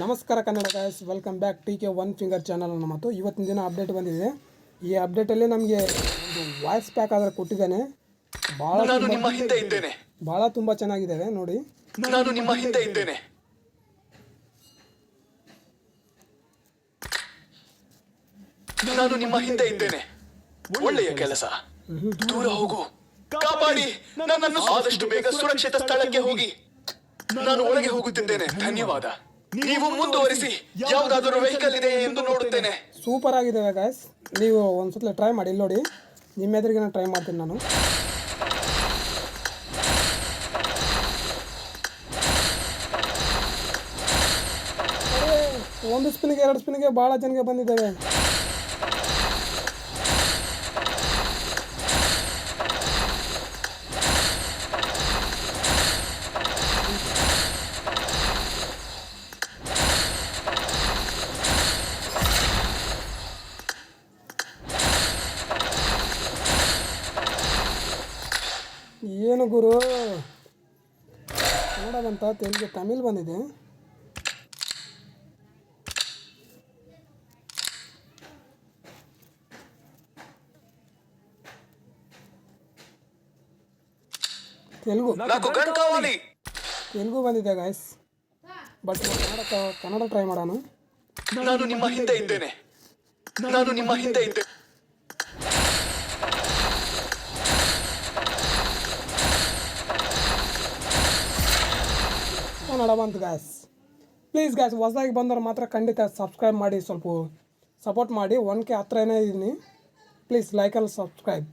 ನಮಸ್ಕಾರ Kannada guys welcome back T K one finger channel ಮತ್ತು ಇವತ್ತಿನ ದಿನ ಅಪ್ಡೇಟ್ ಬಂದಿದೆ. ಈ ಅಪ್ಡೇಟಲ್ಲಿ ನಮಗೆ ಒಂದು ವಾಯ್ಸ್ ಪ್ಯಾಕ್ ಆದರೆ ಕೊಟ್ಟಿದ್ದಾನೆ. ಬಹಳ ಭಾಳ ತುಂಬ ಚೆನ್ನಾಗಿದ್ದಾವೆ ನೋಡಿ. ನಾನು ನಿಮ್ಮ ಹಿಂದೆ ಇದ್ದೇನೆ. ಒಳ್ಳೆಯ ಕೆಲಸ. ದೂರ ಹೋಗು. ಕಾಪಾಡಿ. ನನ್ನನ್ನು ಆದಷ್ಟು ಬೇಗ ಸುರಕ್ಷಿತ ಸ್ಥಳಕ್ಕೆ ಹೋಗಿ. ನಾನು ಒಳಗೆ ಹೋಗುತ್ತಿದ್ದೇನೆ. ಧನ್ಯವಾದ. ನೀವು ಮುಂದುವರಿಸಿ, ಯಾವುದಾದರೂ ವೆಹಿಕಲ್ ಇದೆ ಎಂದು ನೋಡುತ್ತೇನೆ. ಸೂಪರ್ ಆಗಿದೆ ಗಾಯಸ್ ನೀವು ಒಂದ್ಸಲ ಟ್ರೈ ಮಾಡಿ ನೋಡಿ. ನಿಮ್ಮ ಎದುರಿಗೆ ಟ್ರೈ ಮಾಡ್ತೀನಿ ನಾನು. ಒಂದು ಸ್ಪಿನ್ಗೆ ಎರಡು ಸ್ಪಿನ್ಗೆ ಭಾಳ ಜನಗೆ ಬಂದಿದ್ದಾವೆ. ಏನು ಗುರು? ಕನ್ನಡ ಬಂತ ತೆಲುಗು ತಮಿಳ್ ಬಂದಿದೆ. ತೆಲುಗು. ತೆಲುಗು ಬಂದಿದೆ guys but Kannada Kannada try ಮಾಡೋಣ. ನಾನು ನಿಮ್ಮ ಹಿಂದೆ ಇದ್ದೇನೆ. ನಾನು ನಿಮ್ಮ ಹಿಂದೆ ಇದ್ದೇನೆ ಕನ್ನಡ ಬಂತು ಗ್ಯಾಸ್ ಪ್ಲೀಸ್ ಗ್ಯಾಸ್ ಹೊಸದಾಗಿ ಬಂದವ್ರು ಮಾತ್ರ ಖಂಡಿತ ಸಬ್ಸ್ಕ್ರೈಬ್ ಮಾಡಿ, ಸ್ವಲ್ಪ ಸಪೋರ್ಟ್ ಮಾಡಿ. ಒನ್ ಕೆ ಹತ್ರನೇ ಇದ್ದೀನಿ. Please ಲೈಕಲ್ಲಿ subscribe